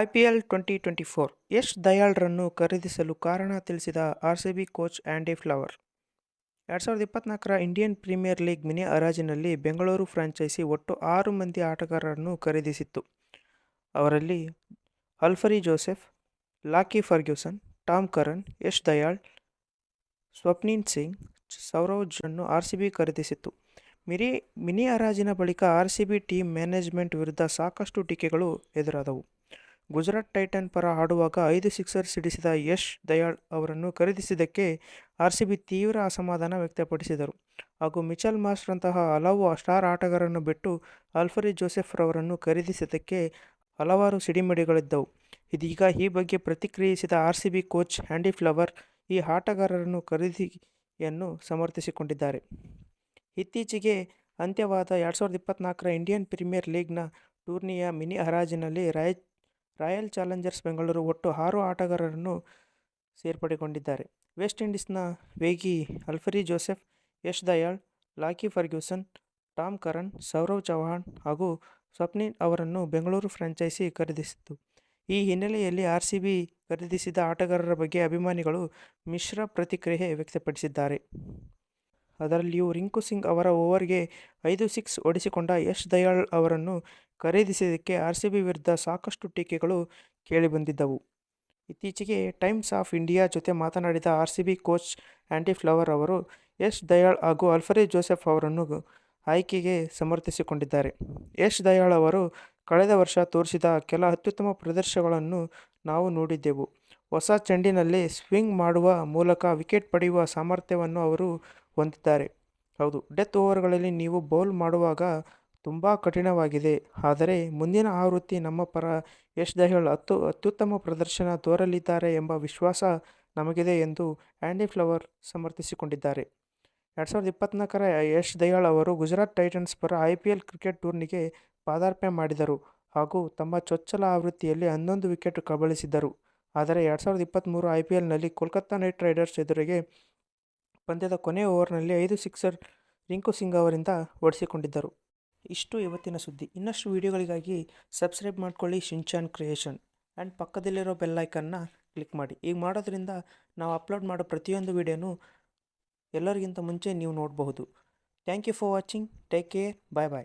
IPL twenty twenty four. Yash ದಯಾಳ್ರನ್ನು ಖರೀದಿಸಲು ಕಾರಣ ತಿಳಿಸಿದ R C B coach Andy Flower. ಎರಡು ಸಾವಿರದ ಇಪ್ಪತ್ನಾಲ್ಕರ ಇಂಡಿಯನ್ ಪ್ರೀಮಿಯರ್ ಲೀಗ್ ಮಿನಿ ಹರಾಜಿನಲ್ಲಿ ಬೆಂಗಳೂರು ಫ್ರಾಂಚೈಸಿ ಒಟ್ಟು ಆರು ಮಂದಿ ಆಟಗಾರರನ್ನು ಖರೀದಿಸಿತ್ತು. ಅವರಲ್ಲಿ Alzarri Joseph, Lockie Ferguson, Tom Curran, Yash Dayal, Swapnil Singh ಸೌರೋಜ್ಅನ್ನು R C B ಖರೀದಿಸಿತ್ತು. ಮಿರಿ ಮಿನಿ ಹರಾಜಿನ ಬಳಿಕ R C B team management ವಿರುದ್ಧ ಸಾಕಷ್ಟು ಟೀಕೆಗಳು ಎದುರಾದವು. ಗುಜರಾತ್ ಟೈಟನ್ ಪರ ಆಡುವಾಗ ಐದು ಸಿಕ್ಸರ್ ಸಿಡಿಸಿದ ಯಶ್ ದಯಾಳ್ ಅವರನ್ನು ಖರೀದಿಸಿದ್ದಕ್ಕೆ ಆರ್ಸಿಬಿ ತೀವ್ರ ಅಸಮಾಧಾನ ವ್ಯಕ್ತಪಡಿಸಿದರು. ಹಾಗೂ ಮಿಚಲ್ ಮಾಸ್ಟ್ರಂತಹ ಹಲವು ಸ್ಟಾರ್ ಆಟಗಾರರನ್ನು ಬಿಟ್ಟು ಅಲ್ಫರಿ ಜೋಸೆಫ್ ರವರನ್ನು ಖರೀದಿಸಿದ್ದಕ್ಕೆ ಹಲವಾರು ಸಿಡಿಮಿಡಿಗಳಿದ್ದವು. ಇದೀಗ ಈ ಬಗ್ಗೆ ಪ್ರತಿಕ್ರಿಯಿಸಿದ ಆರ್ಸಿಬಿ ಕೋಚ್ ಹ್ಯಾಂಡಿ ಫ್ಲವರ್ ಈ ಆಟಗಾರರನ್ನು ಖರೀದಿಯನ್ನು ಸಮರ್ಥಿಸಿಕೊಂಡಿದ್ದಾರೆ. ಇತ್ತೀಚೆಗೆ ಅಂತ್ಯವಾದ ಎರಡು ಸಾವಿರದ ಇಪ್ಪತ್ತ್ನಾಲ್ಕರ ಇಂಡಿಯನ್ ಪ್ರೀಮಿಯರ್ ಲೀಗ್ನ ಟೂರ್ನಿಯ ಮಿನಿ ಹರಾಜಿನಲ್ಲಿ ರಾಯ್ ರಾಯಲ್ ಚಾಲೆಂಜರ್ಸ್ ಬೆಂಗಳೂರು ಒಟ್ಟು ಆರು ಆಟಗಾರರನ್ನು ಸೇರ್ಪಡೆಗೊಂಡಿದ್ದಾರೆ. ವೆಸ್ಟ್ ಇಂಡೀಸ್ನ ವೇಗಿ Alzarri Joseph, Yash Dayal, Lockie Ferguson, Tom Curran, Sourav Chauhan ಹಾಗೂ ಸ್ವಪ್ನಿನ್ ಅವರನ್ನು ಬೆಂಗಳೂರು ಫ್ರಾಂಚೈಸಿ ಖರೀದಿಸಿತ್ತು. ಈ ಹಿನ್ನೆಲೆಯಲ್ಲಿ ಆರ್ ಸಿ ಬಿ ಖರೀದಿಸಿದ ಆಟಗಾರರ ಬಗ್ಗೆ ಅಭಿಮಾನಿಗಳು ಮಿಶ್ರ ಪ್ರತಿಕ್ರಿಯೆ ವ್ಯಕ್ತಪಡಿಸಿದ್ದಾರೆ. ಅದರಲ್ಲಿಯೂ ರಿಂಕು ಸಿಂಗ್ ಅವರ ಓವರ್ಗೆ ಐದು ಸಿಕ್ಸ್ ಒಡಿಸಿಕೊಂಡ ಯಶ್ ದಯಾಳ್ ಅವರನ್ನು ಖರೀದಿಸಿದ್ದಕ್ಕೆ ಆರ್ ಸಿ ಬಿ ವಿರುದ್ಧ ಸಾಕಷ್ಟು ಟೀಕೆಗಳು ಕೇಳಿಬಂದಿದ್ದವು. ಇತ್ತೀಚೆಗೆ ಟೈಮ್ಸ್ ಆಫ್ ಇಂಡಿಯಾ ಜೊತೆ ಮಾತನಾಡಿದ R C B coach Andy Flower ಅವರು, ಯಶ್ ದಯಾಳ್ ಹಾಗೂ ಅಲ್ಫರೇ ಜೋಸೆಫ್ ಅವರನ್ನು ಆಯ್ಕೆಗೆ ಸಮರ್ಥಿಸಿಕೊಂಡಿದ್ದಾರೆ. ಯಶ್ ದಯಾಳ್ ಅವರು ಕಳೆದ ವರ್ಷ ತೋರಿಸಿದ ಕೆಲ ಅತ್ಯುತ್ತಮ ಪ್ರದರ್ಶನಗಳನ್ನು ನಾವು ನೋಡಿದ್ದೆವು. ಹೊಸ ಚೆಂಡಿನಲ್ಲಿ ಸ್ವಿಂಗ್ ಮಾಡುವ ಮೂಲಕ ವಿಕೆಟ್ ಪಡೆಯುವ ಸಾಮರ್ಥ್ಯವನ್ನು ಅವರು ಹೊಂದಿದ್ದಾರೆ. ಹೌದು, ಡೆತ್ ಓವರ್ಗಳಲ್ಲಿ ನೀವು ಬೌಲ್ ಮಾಡುವಾಗ ತುಂಬ ಕಠಿಣವಾಗಿದೆ. ಆದರೆ ಮುಂದಿನ ಆವೃತ್ತಿ ನಮ್ಮ ಪರ ಯಶ್ ದಯಾಳ್ ಅತ್ತು, ಅತ್ಯುತ್ತಮ ಪ್ರದರ್ಶನ ತೋರಲಿದ್ದಾರೆ ಎಂಬ ವಿಶ್ವಾಸ ನಮಗಿದೆ ಎಂದು ಆ್ಯಂಡಿ ಫ್ಲವರ್ ಸಮರ್ಥಿಸಿಕೊಂಡಿದ್ದಾರೆ. ಎರಡು ಸಾವಿರದ ಇಪ್ಪತ್ನಾಲ್ಕರ ಯಶ್ ದಯಾಳ್ ಅವರು ಗುಜರಾತ್ ಟೈಟನ್ಸ್ ಪರ ಐ ಪಿ ಎಲ್ ಕ್ರಿಕೆಟ್ ಟೂರ್ನಿಗೆ ಪಾದಾರ್ಪಣೆ ಮಾಡಿದರು ಹಾಗೂ ತಮ್ಮ ಚೊಚ್ಚಲ ಆವೃತ್ತಿಯಲ್ಲಿ ಹನ್ನೊಂದು ವಿಕೆಟ್ ಕಬಳಿಸಿದ್ದರು. ಆದರೆ ಎರಡು ಸಾವಿರದ ಇಪ್ಪತ್ತ್ಮೂರು ಐ ಪಿ ಎಲ್ನಲ್ಲಿ ಕೋಲ್ಕತ್ತಾ ನೈಟ್ ರೈಡರ್ಸ್ ಎದುರಿಗೆ ಪಂದ್ಯದ ಕೊನೆಯ ಓವರ್ನಲ್ಲಿ ಐದು ಸಿಕ್ಸರ್ ರಿಂಕು ಸಿಂಗ್ ಅವರಿಂದ ಓಡಿಸಿಕೊಂಡಿದ್ದರು ಇಷ್ಟು ಇವತ್ತಿನ ಸುದ್ದಿ. ಇನ್ನಷ್ಟು ವಿಡಿಯೋಗಳಿಗಾಗಿ ಸಬ್ಸ್ಕ್ರೈಬ್ ಮಾಡ್ಕೊಳ್ಳಿ ಶಿನ್ಚಾನ್ ಕ್ರಿಯೇಷನ್ ಆ್ಯಂಡ್ ಪಕ್ಕದಲ್ಲಿರೋ ಬೆಲ್ಲೈಕನ್ನ ಕ್ಲಿಕ್ ಮಾಡಿ. ಈಗ ಮಾಡೋದ್ರಿಂದ ನಾವು ಅಪ್ಲೋಡ್ ಮಾಡೋ ಪ್ರತಿಯೊಂದು ವೀಡಿಯೋನೂ ಎಲ್ಲರಿಗಿಂತ ಮುಂಚೆ ನೀವು ನೋಡಬಹುದು. Thank you for watching. Take care. Bye bye.